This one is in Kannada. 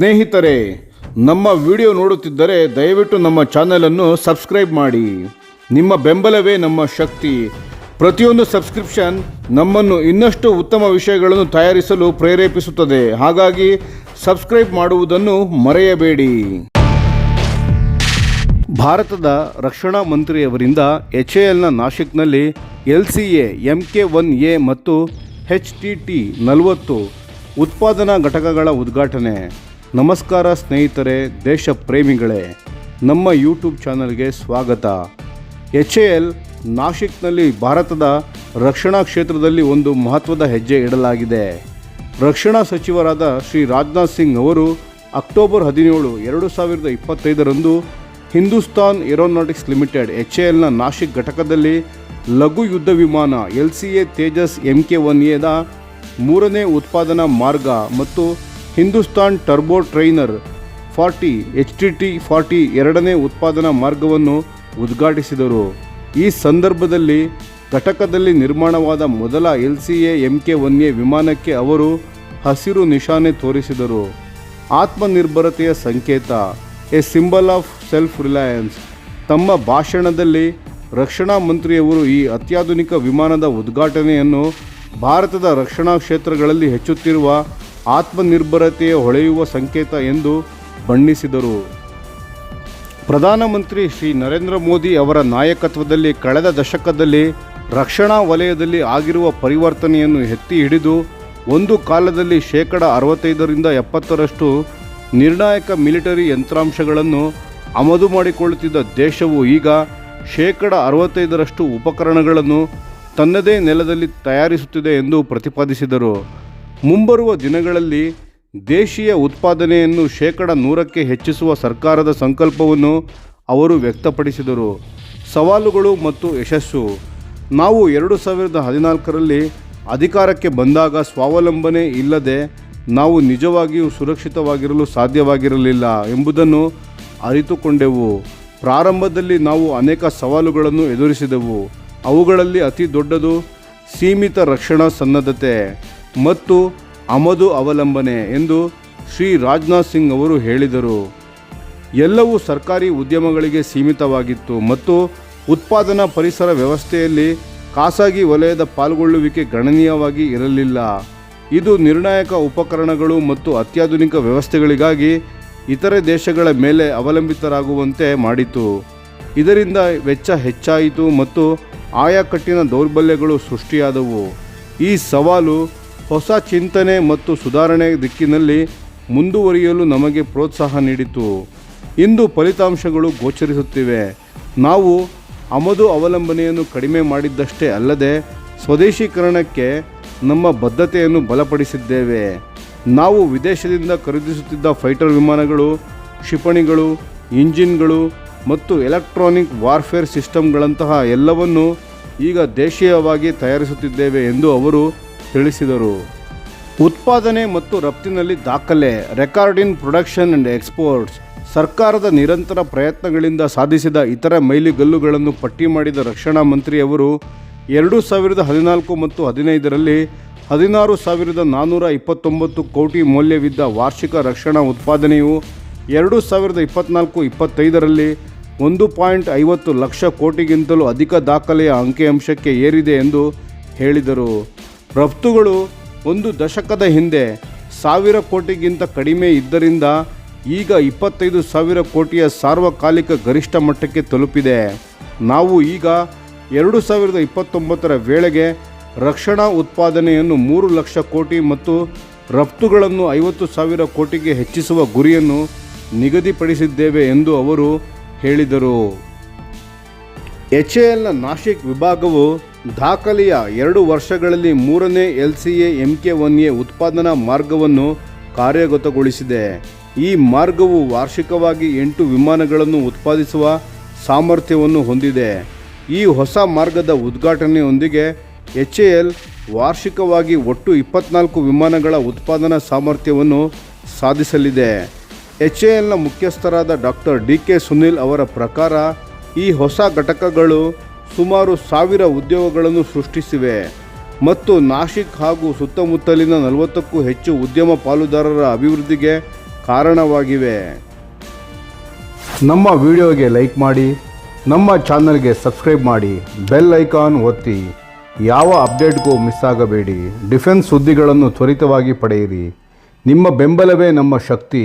ಸ್ನೇಹಿತರೆ, ನಮ್ಮ ವಿಡಿಯೋ ನೋಡುತ್ತಿದ್ದರೆ ದಯವಿಟ್ಟು ನಮ್ಮ ಚಾನಲನ್ನು ಸಬ್ಸ್ಕ್ರೈಬ್ ಮಾಡಿ. ನಿಮ್ಮ ಬೆಂಬಲವೇ ನಮ್ಮ ಶಕ್ತಿ. ಪ್ರತಿಯೊಂದು ಸಬ್ಸ್ಕ್ರಿಪ್ಷನ್ ನಮ್ಮನ್ನು ಇನ್ನಷ್ಟು ಉತ್ತಮ ವಿಷಯಗಳನ್ನು ತಯಾರಿಸಲು ಪ್ರೇರೇಪಿಸುತ್ತದೆ. ಹಾಗಾಗಿ ಸಬ್ಸ್ಕ್ರೈಬ್ ಮಾಡುವುದನ್ನು ಮರೆಯಬೇಡಿ. ಭಾರತದ ರಕ್ಷಣಾ ಮಂತ್ರಿಯವರಿಂದ ಎಚ್ ಎ ಎಲ್ನ ನಾಶಿಕ್ನಲ್ಲಿ L C A K one A ಮತ್ತು ಹೆಚ್ ಟಿ ಟಿ ನಲವತ್ತು ಉತ್ಪಾದನಾ ಘಟಕಗಳ ಉದ್ಘಾಟನೆ. ನಮಸ್ಕಾರ ಸ್ನೇಹಿತರೆ ದೇಶ ಪ್ರೇಮಿಗಳೇ ನಮ್ಮ ಯೂಟ್ಯೂಬ್ ಚಾನಲ್ಗೆ ಸ್ವಾಗತ. ಎಚ್ ಎ ಎಲ್ ನಾಶಿಕ್ನಲ್ಲಿ ಭಾರತದ ರಕ್ಷಣಾ ಕ್ಷೇತ್ರದಲ್ಲಿ ಒಂದು ಮಹತ್ವದ ಹೆಜ್ಜೆ ಇಡಲಾಗಿದೆ. ರಕ್ಷಣಾ ಸಚಿವರಾದ ಶ್ರೀ ರಾಜನಾಥ್ ಸಿಂಗ್ ಅವರು ಅಕ್ಟೋಬರ್ ಹದಿನೇಳು, ಎರಡು ಸಾವಿರದ ಇಪ್ಪತ್ತೈದರಂದು Hindustan Aeronautics Limited H A ಎಲ್ನ Nashik ಘಟಕದಲ್ಲಿ ಲಘು ಯುದ್ಧ ವಿಮಾನ L C A Tejas M K one ಎದ ಮೂರನೇ ಉತ್ಪಾದನಾ ಮಾರ್ಗ ಮತ್ತು Hindustan turbo trainer forty, H T T forty ಎರಡನೇ ಉತ್ಪಾದನಾ ಮಾರ್ಗವನ್ನು ಉದ್ಘಾಟಿಸಿದರು. ಈ ಸಂದರ್ಭದಲ್ಲಿ ಘಟಕದಲ್ಲಿ ನಿರ್ಮಾಣವಾದ ಮೊದಲ L C A M K one A ವಿಮಾನಕ್ಕೆ ಅವರು ಹಸಿರು ನಿಶಾನೆ ತೋರಿಸಿದರು. ಆತ್ಮನಿರ್ಭರತೆಯ ಸಂಕೇತ, a symbol of self reliance ತಮ್ಮ ಭಾಷಣದಲ್ಲಿ ರಕ್ಷಣಾ ಮಂತ್ರಿಯವರು ಈ ಅತ್ಯಾಧುನಿಕ ವಿಮಾನದ ಉದ್ಘಾಟನೆಯನ್ನು ಭಾರತದ ರಕ್ಷಣಾ ಕ್ಷೇತ್ರಗಳಲ್ಲಿ ಹೆಚ್ಚುತ್ತಿರುವ ಆತ್ಮನಿರ್ಭರತೆಯ ಹೊಳೆಯುವ ಸಂಕೇತ ಎಂದು ಬಣ್ಣಿಸಿದರು. ಪ್ರಧಾನಮಂತ್ರಿ ಶ್ರೀ ನರೇಂದ್ರ ಮೋದಿ ಅವರ ನಾಯಕತ್ವದಲ್ಲಿ ಕಳೆದ ದಶಕದಲ್ಲಿ ರಕ್ಷಣಾ ವಲಯದಲ್ಲಿ ಆಗಿರುವ ಪರಿವರ್ತನೆಯನ್ನು ಎತ್ತಿ ಹಿಡಿದು ಒಂದು ಕಾಲದಲ್ಲಿ ಶೇಕಡ ಅರವತ್ತೈದರಿಂದ ಎಪ್ಪತ್ತರಷ್ಟು ನಿರ್ಣಾಯಕ ಮಿಲಿಟರಿ ಯಂತ್ರಾಂಶಗಳನ್ನು ಆಮದು ಮಾಡಿಕೊಳ್ಳುತ್ತಿದ್ದ ದೇಶವು ಈಗ ಶೇಕಡ ಅರವತ್ತೈದರಷ್ಟು ಉಪಕರಣಗಳನ್ನು ತನ್ನದೇ ನೆಲದಲ್ಲಿ ತಯಾರಿಸುತ್ತಿದೆ ಎಂದು ಪ್ರತಿಪಾದಿಸಿದರು. ಮುಂಬರುವ ದಿನಗಳಲ್ಲಿ ದೇಶೀಯ ಉತ್ಪಾದನೆಯನ್ನು ಶೇಕಡ ನೂರಕ್ಕೆ ಹೆಚ್ಚಿಸುವ ಸರ್ಕಾರದ ಸಂಕಲ್ಪವನ್ನು ಅವರು ವ್ಯಕ್ತಪಡಿಸಿದರು. ಸವಾಲುಗಳು ಮತ್ತು ಯಶಸ್ಸು. ನಾವು ಎರಡು ಸಾವಿರದ ಹದಿನಾಲ್ಕರಲ್ಲಿ ಅಧಿಕಾರಕ್ಕೆ ಬಂದಾಗ ಸ್ವಾವಲಂಬನೆ ಇಲ್ಲದೆ ನಾವು ನಿಜವಾಗಿಯೂ ಸುರಕ್ಷಿತವಾಗಿರಲು ಸಾಧ್ಯವಾಗಿರಲಿಲ್ಲ ಎಂಬುದನ್ನು ಅರಿತುಕೊಂಡೆವು. ಪ್ರಾರಂಭದಲ್ಲಿ ನಾವು ಅನೇಕ ಸವಾಲುಗಳನ್ನು ಎದುರಿಸಿದೆವು. ಅವುಗಳಲ್ಲಿ ಅತಿ ದೊಡ್ಡದು ಸೀಮಿತ ರಕ್ಷಣಾ ಸನ್ನದ್ಧತೆ. ಮತ್ತು ಆಮದು ಅವಲಂಬನೆ ಎಂದು ಶ್ರೀ ರಾಜನಾಥ್ ಸಿಂಗ್ ಅವರು ಹೇಳಿದರು. ಎಲ್ಲವೂ ಸರ್ಕಾರಿ ಉದ್ಯಮಗಳಿಗೆ ಸೀಮಿತವಾಗಿತ್ತು ಮತ್ತು ಉತ್ಪಾದನಾ ಪರಿಸರ ವ್ಯವಸ್ಥೆಯಲ್ಲಿ ಖಾಸಗಿ ವಲಯದ ಪಾಲ್ಗೊಳ್ಳುವಿಕೆ ಗಣನೀಯವಾಗಿ ಇರಲಿಲ್ಲ. ಇದು ನಿರ್ಣಾಯಕ ಉಪಕರಣಗಳು ಮತ್ತು ಅತ್ಯಾಧುನಿಕ ವ್ಯವಸ್ಥೆಗಳಿಗಾಗಿ ಇತರೆ ದೇಶಗಳ ಮೇಲೆ ಅವಲಂಬಿತರಾಗುವಂತೆ ಮಾಡಿತು. ಇದರಿಂದ ವೆಚ್ಚ ಹೆಚ್ಚಾಯಿತು ಮತ್ತು ಆಯಾಕಟ್ಟಿನ ದೌರ್ಬಲ್ಯಗಳು ಸೃಷ್ಟಿಯಾದವು. ಈ ಸವಾಲು ಹೊಸ ಚಿಂತನೆ ಮತ್ತು ಸುಧಾರಣೆ ದಿಕ್ಕಿನಲ್ಲಿ ಮುಂದುವರಿಯಲು ನಮಗೆ ಪ್ರೋತ್ಸಾಹ ನೀಡಿತು. ಇಂದು ಫಲಿತಾಂಶಗಳು ಗೋಚರಿಸುತ್ತಿವೆ. ನಾವು ಆಮದು ಅವಲಂಬನೆಯನ್ನು ಕಡಿಮೆ ಮಾಡಿದ್ದಷ್ಟೇ ಅಲ್ಲದೆ ಸ್ವದೇಶೀಕರಣಕ್ಕೆ ನಮ್ಮ ಬದ್ಧತೆಯನ್ನು ಬಲಪಡಿಸಿದ್ದೇವೆ. ನಾವು ವಿದೇಶದಿಂದ ಖರೀದಿಸುತ್ತಿದ್ದ ಫೈಟರ್ ವಿಮಾನಗಳು, ಕ್ಷಿಪಣಿಗಳು, ಇಂಜಿನ್ಗಳು ಮತ್ತು ಎಲೆಕ್ಟ್ರಾನಿಕ್ ವಾರ್ಫೇರ್ ಸಿಸ್ಟಮ್ಗಳಂತಹ ಎಲ್ಲವನ್ನು ಈಗ ದೇಶೀಯವಾಗಿ ತಯಾರಿಸುತ್ತಿದ್ದೇವೆ ಎಂದು ಅವರು ತಿಳಿಸಿದರು. ಉತ್ಪಾದನೆ ಮತ್ತು ರಫ್ತಿನಲ್ಲಿ ದಾಖಲೆ record in production and exports, ಸರ್ಕಾರದ ನಿರಂತರ ಪ್ರಯತ್ನಗಳಿಂದ ಸಾಧಿಸಿದ ಇತರ ಮೈಲಿಗಲ್ಲುಗಳನ್ನು ಪಟ್ಟಿ ಮಾಡಿದ ರಕ್ಷಣಾ ಮಂತ್ರಿಯವರು ಎರಡು ಸಾವಿರದ ಹದಿನಾಲ್ಕು ಮತ್ತು ಹದಿನೈದರಲ್ಲಿ ಹದಿನಾರು ಸಾವಿರದ ನಾನ್ನೂರ ಇಪ್ಪತ್ತೊಂಬತ್ತು ಕೋಟಿ ಮೌಲ್ಯವಿದ್ದ ವಾರ್ಷಿಕ ರಕ್ಷಣಾ ಉತ್ಪಾದನೆಯು ಎರಡು ಸಾವಿರದ ಇಪ್ಪತ್ನಾಲ್ಕು ಇಪ್ಪತ್ತೈದರಲ್ಲಿ ಒಂದು ಪಾಯಿಂಟ್ ಐವತ್ತು ಲಕ್ಷ ಕೋಟಿಗಿಂತಲೂ ಅಧಿಕ ದಾಖಲೆಯ ಅಂಕಿಅಂಶಕ್ಕೆ ಏರಿದೆ ಎಂದು ಹೇಳಿದರು. ರಫ್ತುಗಳು ಒಂದು ದಶಕದ ಹಿಂದೆ ಸಾವಿರ ಕೋಟಿಗಿಂತ ಕಡಿಮೆ ಇದ್ದರಿಂದ ಈಗ ಇಪ್ಪತ್ತೈದು ಸಾವಿರ ಕೋಟಿಯ ಸಾರ್ವಕಾಲಿಕ ಗರಿಷ್ಠ ಮಟ್ಟಕ್ಕೆ ತಲುಪಿದೆ. ನಾವು ಈಗ ಎರಡು ಸಾವಿರದ ಇಪ್ಪತ್ತೊಂಬತ್ತರ ವೇಳೆಗೆ ರಕ್ಷಣಾ ಉತ್ಪಾದನೆಯನ್ನು ಮೂರು ಲಕ್ಷ ಕೋಟಿ ಮತ್ತು ರಫ್ತುಗಳನ್ನು ಐವತ್ತು ಸಾವಿರ ಕೋಟಿಗೆ ಹೆಚ್ಚಿಸುವ ಗುರಿಯನ್ನು ನಿಗದಿಪಡಿಸಿದ್ದೇವೆ ಎಂದು ಅವರು ಹೇಳಿದರು. ಎಚ್ ಎ ಎಲ್ನ ನಾಶಿಕ್ ವಿಭಾಗವು ದಾಖಲೆಯ ಎರಡು ವರ್ಷಗಳಲ್ಲಿ ಮೂರನೇ L C A K one A ಉತ್ಪಾದನಾ ಮಾರ್ಗವನ್ನು ಕಾರ್ಯಗತಗೊಳಿಸಿದೆ. ಈ ಮಾರ್ಗವು ವಾರ್ಷಿಕವಾಗಿ ಎಂಟು ವಿಮಾನಗಳನ್ನು ಉತ್ಪಾದಿಸುವ ಸಾಮರ್ಥ್ಯವನ್ನು ಹೊಂದಿದೆ. ಈ ಹೊಸ ಮಾರ್ಗದ ಉದ್ಘಾಟನೆಯೊಂದಿಗೆ ಎಚ್ ಎ ಎಲ್ ವಾರ್ಷಿಕವಾಗಿ ಒಟ್ಟು ಇಪ್ಪತ್ನಾಲ್ಕು ವಿಮಾನಗಳ ಉತ್ಪಾದನಾ ಸಾಮರ್ಥ್ಯವನ್ನು ಸಾಧಿಸಲಿದೆ. ಎಚ್ ಎ ಎಲ್ನ ಮುಖ್ಯಸ್ಥರಾದ ಡಾಕ್ಟರ್ ಡಿ ಕೆ ಸುನಿಲ್ ಅವರ ಪ್ರಕಾರ ಈ ಹೊಸ ಘಟಕಗಳು ಸುಮಾರು ಸಾವಿರ ಉದ್ಯೋಗಗಳನ್ನು ಸೃಷ್ಟಿಸಿವೆ ಮತ್ತು ನಾಶಿಕ್ ಹಾಗೂ ಸುತ್ತಮುತ್ತಲಿನ ನಲವತ್ತಕ್ಕೂ ಹೆಚ್ಚು ಉದ್ಯಮ ಪಾಲುದಾರರ ಅಭಿವೃದ್ಧಿಗೆ ಕಾರಣವಾಗಿವೆ. ನಮ್ಮ ವಿಡಿಯೋಗೆ ಲೈಕ್ ಮಾಡಿ, ನಮ್ಮ ಚಾನಲ್ಗೆ ಸಬ್ಸ್ಕ್ರೈಬ್ ಮಾಡಿ, ಬೆಲ್ ಐಕಾನ್ ಒತ್ತಿ. ಯಾವ ಅಪ್ಡೇಟ್ಗೂ ಮಿಸ್ ಆಗಬೇಡಿ. ಡಿಫೆನ್ಸ್ ಸುದ್ದಿಗಳನ್ನು ತ್ವರಿತವಾಗಿ ಪಡೆಯಿರಿ. ನಿಮ್ಮ ಬೆಂಬಲವೇ ನಮ್ಮ ಶಕ್ತಿ.